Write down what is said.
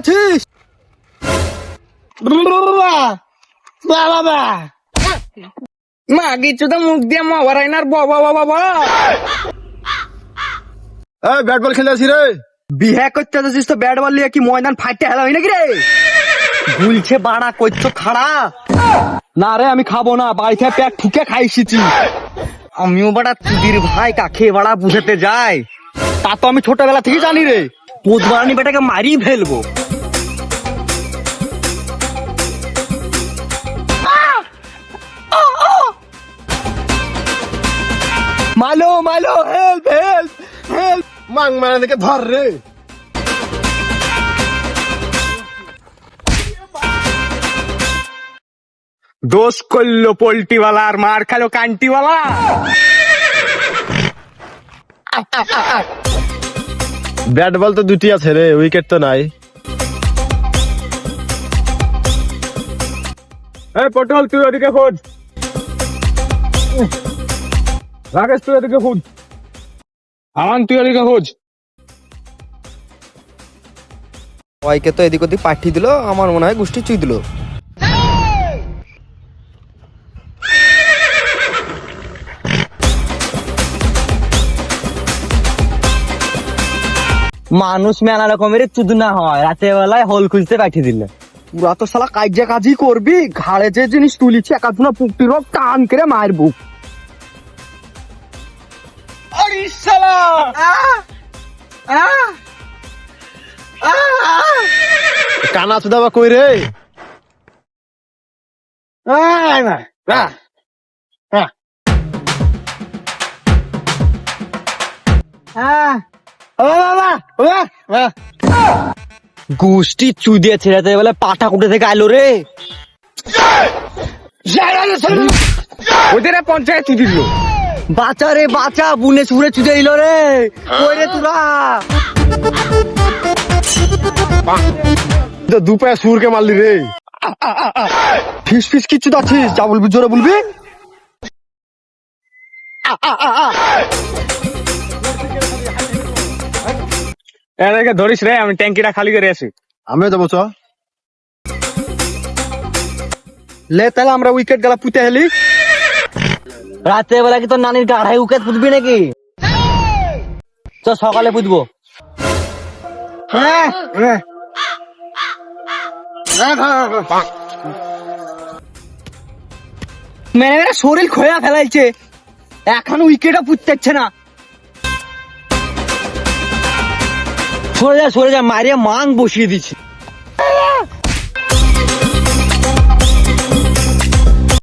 আছিস? মা কিছু তো মুখ দিয়ে না বাবা বাবা বাবা এই ব্যাট বল খেলে রে। বিহে করতে যাচ্ছিস তো ব্যাট বল কি ময়দান হেলা হয় নাকি রে? গুলছে বাড়া করছ খাড়া। না রে আমি খাব না বাড়িতে পেট ঠুকে খাইছিছি আমিও বাড়া তুদির ভাই কাকে বাড়া বুঝাতে যাই। তা তো আমি ছোটবেলা থেকে জানি রে। পোদবারানি বেটাকে মারি ফেলব। মালো মালো হেল্প হেল্প হেল্প মাং মারা দেখে ধর রে। দোষ করল পোল্টিওয়ালা আর মার খালো কান্টিওয়ালা। ব্যাট বল তো দুটি আছে রে উইকেট তো নাই। পটল তুই ওদিকে খোঁজ। রাকেশ তুই ওদিকে খোঁজ। আমান তুই এদিকে খোঁজ। সবাইকে তো এদিক ওদিক পাঠিয়ে দিল আমার মনে হয় গোষ্ঠী চুই দিল। মানুষ মেলা রকমের চুদ না হয় রাতের বেলায় হল খুঁজতে পাঠিয়ে দিলে। পুরা তো শালা কাজে কাজই করবি ঘাড়ে যে জিনিস তুলিছে একাধুনা পুকটি রোগ টান করে মারবো। শালা কানা চুদা বা কই রে? গোষ্ঠী চুদিয়ে ছেড়াতে বলে পাটা কুটে থেকে আইলো রে। ওদের পঞ্চায়েত তুই দিল। বাঁচা রে বাঁচা বুনে সুরে চুদে এলো রে। কই রে তোরা? দু পায়ে সুরকে মারলি রে। ফিস ফিস কিচ্ছু দাচ্ছিস যা বলবি জোরে বলবি। এদেরকে ধরিস রে আমি ট্যাঙ্কিটা খালি করে আসি। আমিও যাব চ। লে তাহলে আমরা উইকেট গেলা পুঁতে হেলি। রাতে বেলা কি তোর নানির গাড়াই উইকেট পুতবি নাকি? চ সকালে পুতবো। মেরে মেরে শরীর খোয়া ফেলাইছে। এখন উইকেটও পুততেছে না। সরে যা সরে যা মারিয়ে মাং বসিয়ে দিচ্ছে।